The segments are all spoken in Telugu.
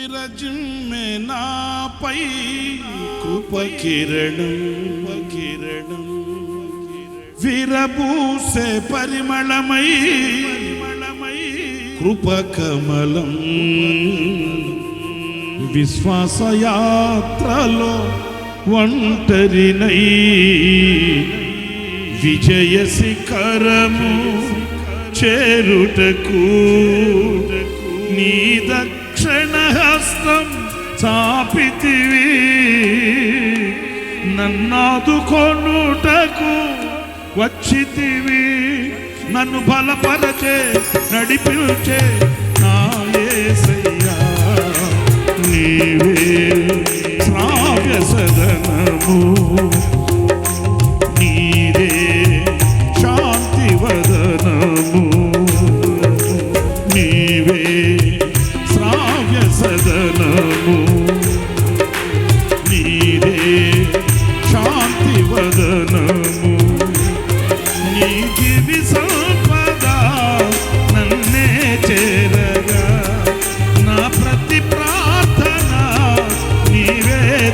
విరజిమ్మె నాపై కృపకిరణం కిరణం విరబూసే పరిమళమై కృపకమలం. విశ్వాసయాత్రలో ఒంటరినై. విజయ శిఖరము చేరుటకు నీ దక్షిణ హస్తం చాపితివి. నన్నాదుకొనుటకు వచ్చితివి. నన్ను బలపరచే నడిపించే నాయసయ్యా నీవే శ్రావ్య సదనము నీరే శాంతి వదనము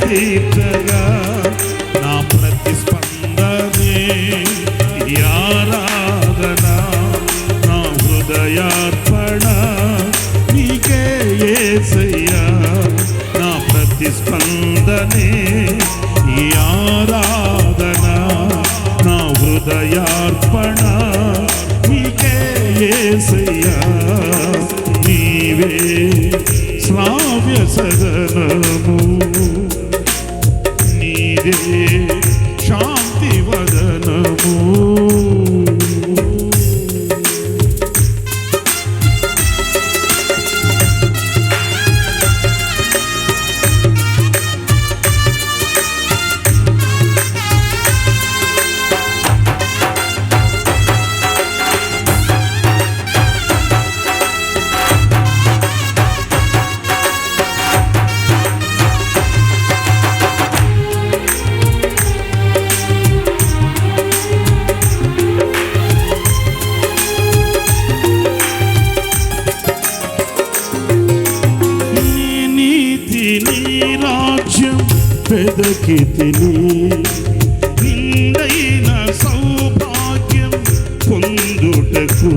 తీర్చగా నా ప్రతిస్పందనే ఆరాధన నా హృదయార్పణ నీకే యేసయ్యా నా ప్రతిస్పందనే ఆరాధన నా హృదయార్పణ నీకే యేసయ్యా నీవే శ్రావ్య సదనము నీదే శాంతి వదనము పెదకితిని నిండైన సౌభాగ్యం పొందుటకు.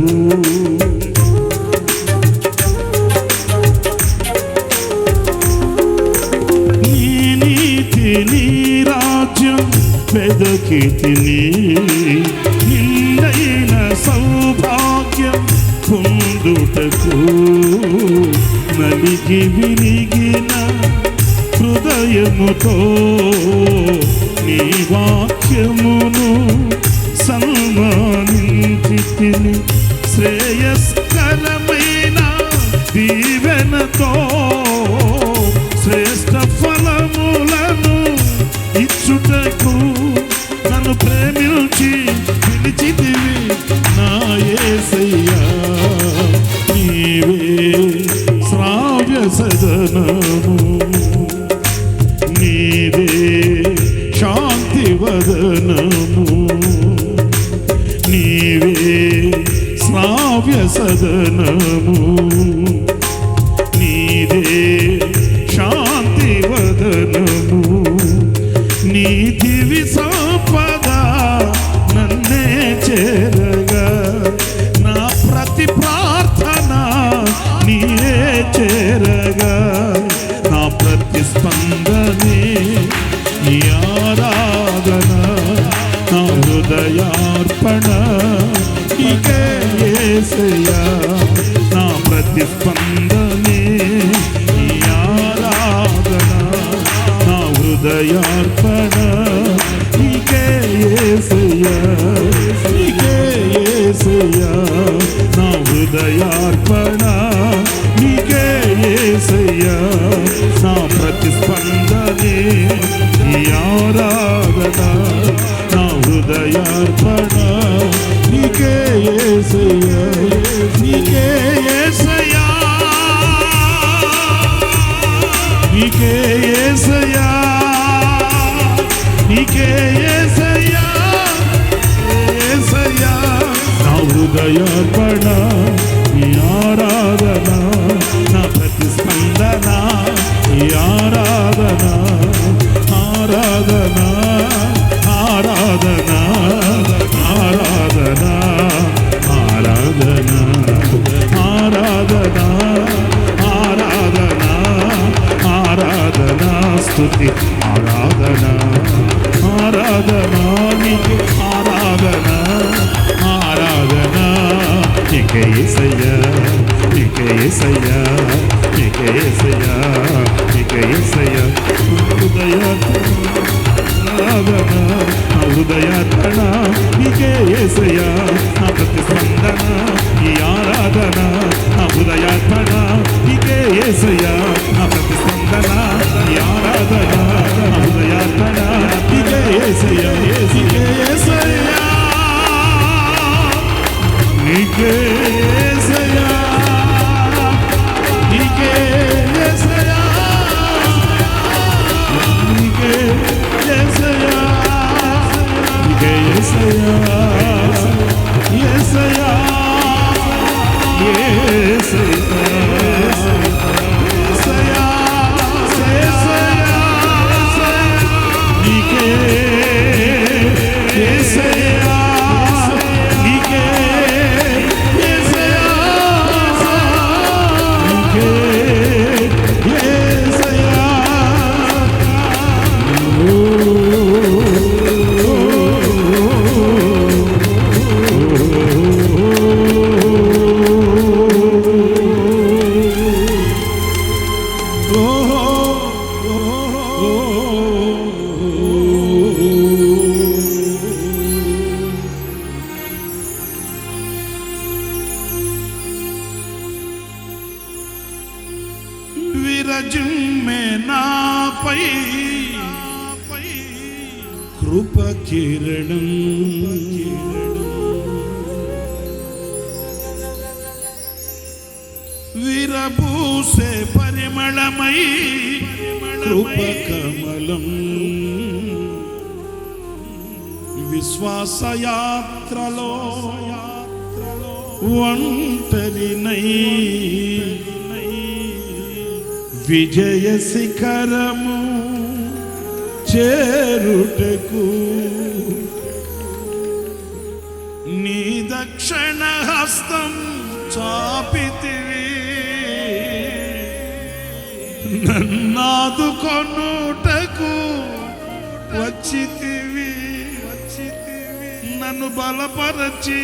నీ నీతి నీ రాజ్యం వెదకితిని నిండైన సౌభాగ్యం పొందుటకు. నలిగి విరిగిన హృదయముతో నీ వాక్యమును సన్మానించి తిని శ్రేయస్కరమైన దీవెనతో శ్రేష్ట ఫలములను ఇచ్చుటకు నన్ను ప్రేమించి పిలిచితివి. నా ఏసయ్య వదనము. నీవే శ్రావ్య సదనము. నీదే శాంతి వదనము. నీ దివి సంపద నన్నే చేరగా समर्पणा విరజిమ్మె నాపై కృప కిరణం. విరభూసే పై పరిమళమై కృపకమలం. విశ్వాసయాత్రలో ఒంటరినై విజయ శిఖరము చేరుటకు నీ దక్షిణ హస్తం చాపితివి. నన్నాదు కొనుటకు వచ్చితివి. నన్ను బలపరచి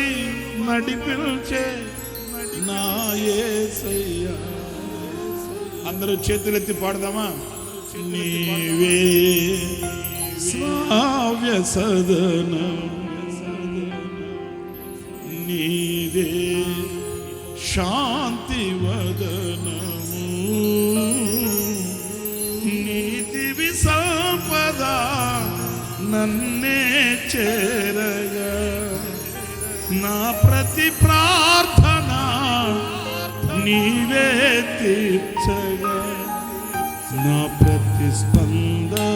నడిపించే నా ఏసయ్యా. అందరూ చేతులెత్తి పాడదామా? నీవే శ్రావ్య సదన. నీదే శా నన్నే చేరగా. నా ప్రతి ప్రార్థన నీవే తీర్చగా. నా ప్రతి స్పందన